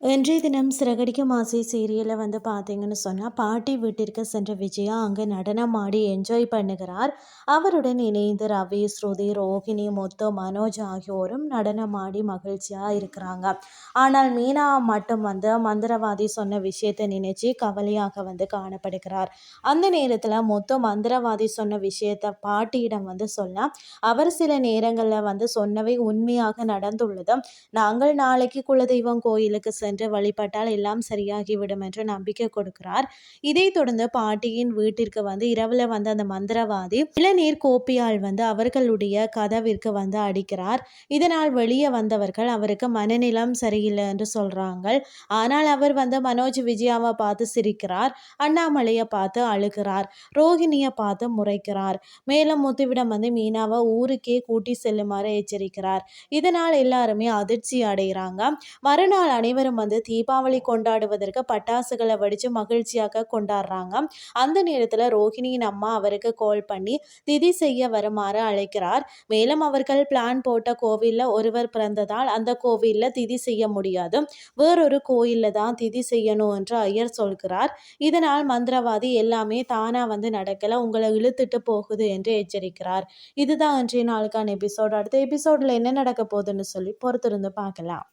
இன்றைய தினம் சிறகடிக்கும் ஆசை சீரியலில் வந்து பார்த்தீங்கன்னு சொன்னால் பாட்டி வீட்டிற்கு சென்ற விஜயா அங்கே நடனம் ஆடி என்ஜாய் பண்ணுகிறார். அவருடன் இணைந்து ரவி ஸ்ருதி ரோஹிணி முத்து மனோஜ் ஆகியோரும் நடனம் ஆடி மகிழ்ச்சியாக இருக்கிறாங்க. ஆனால் மீனா மட்டும் வந்து மந்திரவாதி சொன்ன விஷயத்தை நினைச்சு கவலையாக வந்து காணப்படுகிறார். அந்த நேரத்தில் முத்து மந்திரவாதி சொன்ன விஷயத்த பாட்டியிடம் வந்து சொல்ல அவர் சில நேரங்களில் வந்து சொன்னவை உண்மையாக நடந்துள்ளதும் நாங்கள் நாளைக்கு குலதெய்வம் கோயிலுக்கு சென்று வழிபட்டால் எல்லாம் சரியாகிவிடும் என்று நம்பிக்கை கொடுக்கிறார். இதைத் தொடர்ந்து பாட்டியின் வீட்டிற்கு வந்து இரவில் வந்து அந்த மந்திரவாதி இளநீர் கோப்பியால் வந்து அவர்களுடைய கதவிற்கு வந்து அடிக்கிறார். இதனால் வெளியே வந்தவர்கள் அவருக்கு மனநிலம் சரியில்லை என்று சொல்றாங்க ஆனால் அவர் வந்து மனோஜ் விஜயாவை பார்த்து சிரிக்கிறார். அண்ணாமலையை பார்த்து அழுகிறார். ரோஹிணியை பார்த்து முறைக்கிறார். மேலும் முத்துவிடம் வந்து மீனாவை ஊருக்கே கூட்டி செல்லுமாறு எச்சரிக்கிறார். இதனால் எல்லாருமே அதிர்ச்சி அடைகிறாங்க. மறுநாள் அனைவரும் வந்து தீபாவளி கொண்டாடுவதற்கு பட்டாசுகளை வடித்து மகிழ்ச்சியாக கொண்டாடுறாங்க. அந்த நேரத்தில் ரோஹிணியின் அம்மா அவருக்கு கால் பண்ணி திதி செய்ய வருமாறு அழைக்கிறார். மேலும் அவர்கள் பிளான் போட்ட கோவிலில் ஒருவர் பிறந்ததால் அந்த கோவிலில் திதி செய்ய முடியாது. வேறொரு கோயிலில் தான் திதி செய்யணும் என்று ஐயர் சொல்கிறார். இதனால் மந்திரவாதி எல்லாமே தானாக வந்து நடக்கலை உங்களை இழுத்துட்டு போகுது என்று எச்சரிக்கிறார். இதுதான் அன்றைய நாளுக்கான எபிசோட் அடுத்த எபிசோடில் என்ன நடக்க போகுதுன்னு சொல்லி பொறுத்திருந்து பார்க்கலாம்.